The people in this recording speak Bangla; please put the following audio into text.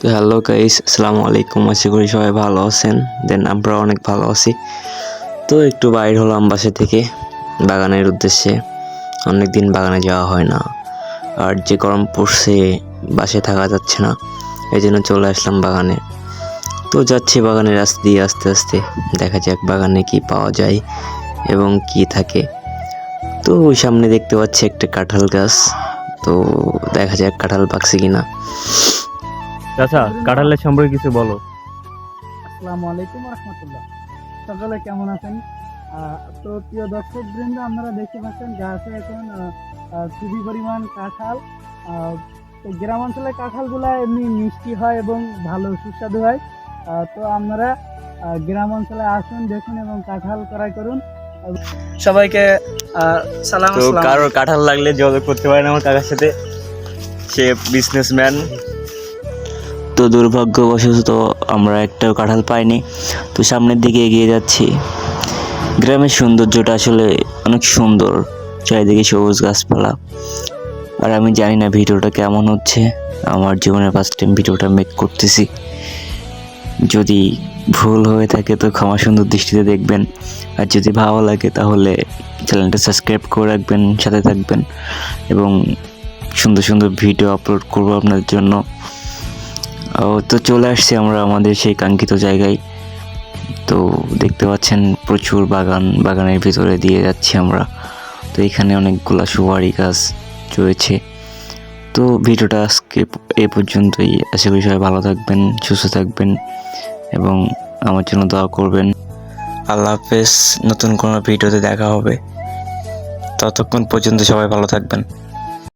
তো হ্যালো গাইস আসসালামু আলাইকুম। আশা করি সবাই ভালো আছেন। দেন আমরা অনেক ভালো আছি। তো একটু বাইর হলাম বাসা থেকে। বাগানের উদ্দেশ্যে। অনেক দিন বাগানে যাওয়া হয় না। আর যে গরম পড়ছে বাসে থাকা যাচ্ছে না। এই জন্য চলে আসলাম বাগানে। তো যাচ্ছি বাগানের রাস্তা দিয়ে আস্তে আস্তে। দেখা যাক বাগানে কি পাওয়া যায় এবং কি থাকে। তো ওই সামনে দেখতে পাচ্ছি একটা কাঁঠাল গাছ। তো দেখা যাক কাঁঠাল পাকছে কিনা। চাচা কাঁঠালের সম্পর্কে কিছু বলো। আসসালামু আলাইকুম রহমতুল্লাহ। সকলে কেমন আছেন? তো প্রিয় দর্শক বৃন্দ আপনারা দেখতে পাচ্ছেন গাছে এখন খুবই পরিমাণ কাঁঠাল। তো গ্রাম অঞ্চলে কাঁঠালগুলো এমনি মিষ্টি হয় এবং ভালো সুস্বাদু হয়। তো আপনারা গ্রাম অঞ্চলে আসুন দেখুন এবং কাঁঠাল ক্রয় করুন। সবাইকে সালাম তো কারোর কাঁঠাল লাগলে যোগাযোগ করতে পারেন আমার কাকার সাথে। সে বিজনেসম্যান তো দুর্ভাগ্যবশত আমরা একটাও কাঁঠাল পাইনি। তো সামনের দিকে এগিয়ে যাচ্ছি। গ্রামের সৌন্দর্যটা আসলে অনেক সুন্দর, চারিদিকে সবুজ গাছপালা। আর আমি জানি না ভিডিওটা কেমন হচ্ছে। আমার জীবনের ফার্স্ট টাইম ভিডিওটা মেক করতেছি। যদি ভুল হয়ে থাকে তো ক্ষমা সুন্দর দৃষ্টিতে দেখবেন। আর যদি ভালো লাগে তাহলে চ্যানেলটা সাবস্ক্রাইব করে রাখবেন, সাথে থাকবেন। এবং সুন্দর সুন্দর ভিডিও আপলোড করব আপনাদের জন্য। তো চলে আসছি আমরা আমাদের সেই কাঙ্ক্ষিত জায়গায়। তো দেখতে পাচ্ছেন প্রচুর বাগান, বাগানের ভিতরে দিয়ে যাচ্ছি আমরা। তো এখানে অনেকগুলা সুপারি গাছ রয়েছে। তো ভিডিওটা আজকে এ পর্যন্তই। আশা করি সবাই ভালো থাকবেন, সুস্থ থাকবেন এবং আমার জন্য দোয়া করবেন। আল্লাহ হাফেজ, নতুন কোনো ভিডিওতে দেখা হবে। ততক্ষণ পর্যন্ত সবাই ভালো থাকবেন।